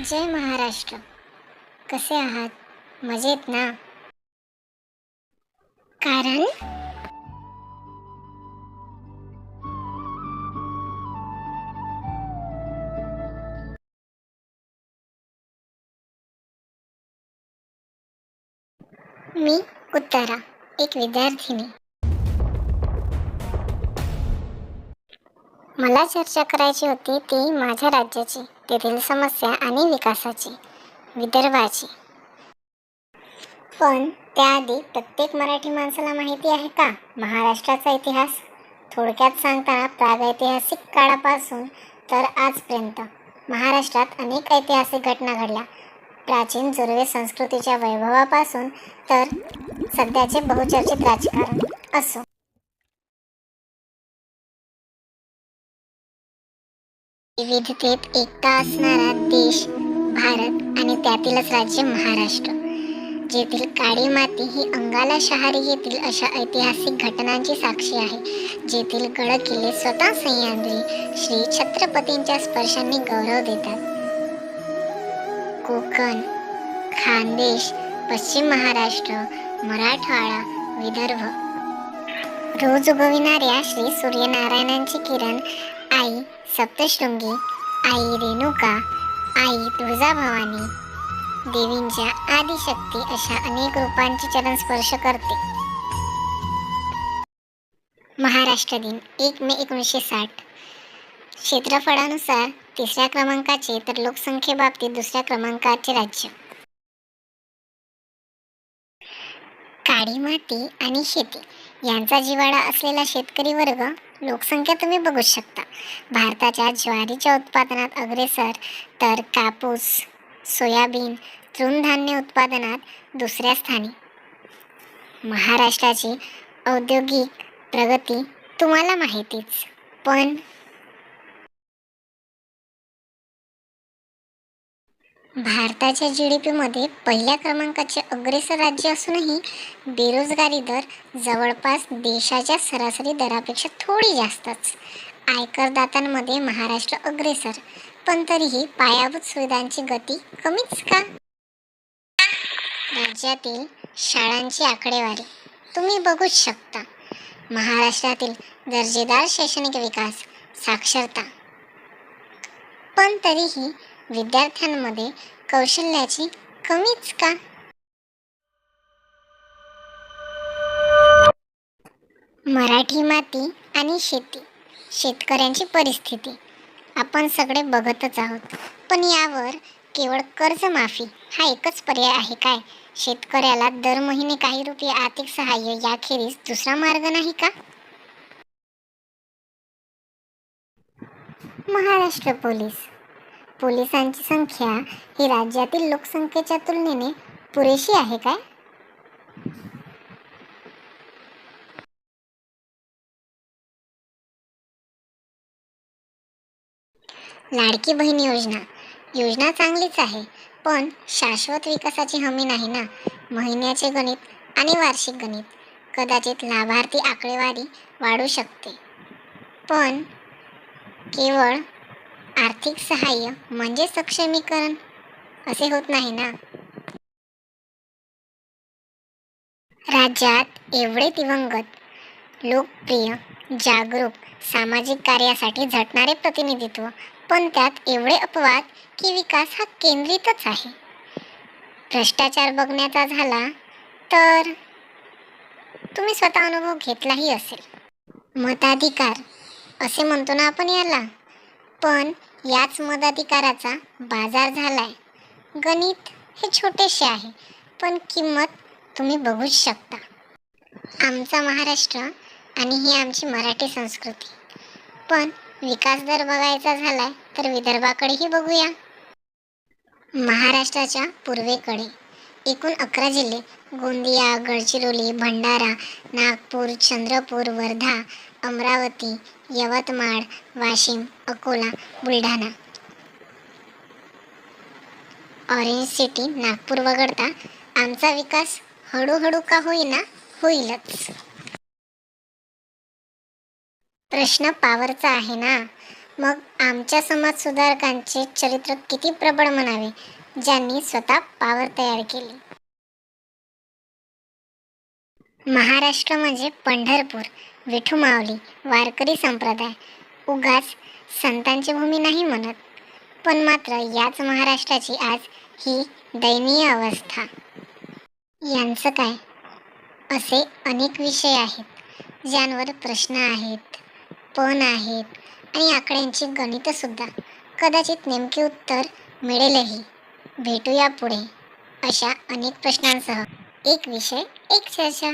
जय महाराष्ट्र. कसे आहात? मजेत ना? कारण? मी उत्तरा एक विद्यार्थिनी. मला चर्चा करायची होती ती माझ्या राज्याची तेथील समस्या आणि विकासाची विदर्भाची. पण त्याआधी प्रत्येक मराठी माणसाला माहिती आहे का? महाराष्ट्राचा इतिहास? थोडक्यात सांगताना प्रागैतिहासिक काळापासून तर आजपर्यंत. महाराष्ट्रात अनेक ऐतिहासिक घटना घडल्या. प्राचीन जुर्वे संस्कृतीच्या वैभवापासून तर सध्याचे बहुचर्चित राजकारण असो. विविधतेत एकता असणारा देश भारत आणि त्यातीलच राज्य महाराष्ट्र जेथील काळी माती ही अंगाला शहारी येतील अशा ऐतिहासिक घटनांची साक्षी आहे. जेथील गड किल्ले स्वतः सह्याद्री श्री छत्रपतींच्या स्पर्शाने गौरव देतात. कोकण खानदेश पश्चिम महाराष्ट्र मराठवाडा विदर्भ. रोज उगविणाऱ्या श्री सूर्यनारायणांची किरण आई सप्तशृंगी आई रेणुका आई तुळजाभवानी. देवींच्या आदिशक्ती अशा अनेक रूपांची चरण स्पर्श करते. महाराष्ट्र दिन एक मे एकोणीसशे साठ. क्षेत्रफळानुसार तिसऱ्या क्रमांकाचे तर लोकसंख्येबाबतीत दुसऱ्या क्रमांकाचे राज्य. काळी माती आणि शेती. यांचा जिवाळा असलेला शेतकरी वर्ग लोकसंख्या तुम्ही बघूच शकता. भारताच्या ज्वारीच्या उत्पादनात अग्रेसर तर कापूस सोयाबीन तृणधान्य उत्पादनात दुसऱ्या स्थानी. महाराष्ट्राची औद्योगिक प्रगती तुम्हाला माहितीच. पण भारताच्या जी डी पीमध्ये पहिल्या क्रमांकाचे अग्रेसर राज्य असूनही बेरोजगारी दर जवळपास देशाच्या सरासरी दरापेक्षा थोडी जास्तच. आयकरदात्यांमध्ये महाराष्ट्र अग्रेसर. पण तरीही पायाभूत सुविधांची गती कमीच का? राज्यातील शाळांची आकडेवारी तुम्ही बघूच शकता. महाराष्ट्रातील दर्जेदार शैक्षणिक विकास साक्षरता. पण तरीही विद्यार्थ्यांमध्ये कौशल्याची कमीच का? मराठी माती आणि शेती शेतकऱ्यांची परिस्थिती. आपण सगळे बघतच आहोत. पण यावर केवळ कर्जमाफी हा एकच पर्याय आहे काय? शेतकऱ्याला दर महिने काही रुपये आर्थिक सहाय्य याखेरीज दुसरा मार्ग नाही का? महाराष्ट्र पोलीस पोलिसांची संख्या ही राज्यातील लोकसंख्येच्या तुलनेने पुरेशी आहे काय? लाडकी बहीण योजना. योजना चांगलीच आहे पण शाश्वत विकासाची हमी नाही ना. महिन्याचे गणित आणि वार्षिक गणित. कदाचित लाभार्थी आकडेवारी वाढू शकते. पण केवळ आर्थिक सहाय्य म्हणजे सक्षमीकरण? असे होत नाही ना? राज्यात एवढे दिवंगत लोकप्रिय जागरूक सामाजिक कार्यासाठी झटणारे प्रतिनिधित्व पण त्यात एवढे अपवाद की विकास हा केंद्रितच आहे. भ्रष्टाचार बघण्याचा झाला तर? तुम्ही स्वतः अनुभव घेतलाही असेल. मताधिकार असे म्हणतो ना आपण याला. पण याच मदाधिकाराचा बाजार झालाय. गणित हे छोटेसे आहे पण किंमत तुम्ही बघूच शकता. आमचा महाराष्ट्र आणि ही आमची मराठी संस्कृती. पण विकास दर बघायचा झालाय तर विदर्भाकडेही बघूया. महाराष्ट्राच्या पूर्वेकडे एकूण अकरा जिल्हे गोंदिया गडचिरोली भंडारा नागपूर चंद्रपूर वर्धा अमरावती यवतमाळ वाशिम अकोला बुलढाणा. ऑरेंज सिटी नागपूर वगळता आमचा विकास हळूहळू का होईना होईलच. प्रश्न पावरचा आहे ना? मग आमच्या समाज सुधारकांचे चरित्र किती प्रबळ म्हणावे ज्यांनी स्वतः पावर तयार केली? महाराष्ट्र म्हणजे पंढरपूर विठू माऊली वारकरी संप्रदाय. उगाच संतांची भूमी नाही म्हणत पण मात्र याच महाराष्ट्राची आज ही दयनीय अवस्था. यांचं काय? असे अनेक विषय आहेत ज्यांवर प्रश्न आहेत पण आहेत आणि आकड्यांची गणितंसुद्धा कदाचित नेमके उत्तर मिळेलही. भेटूया पुढे अशा अनेक प्रश्नांसह. एक विषय एक चर्चा.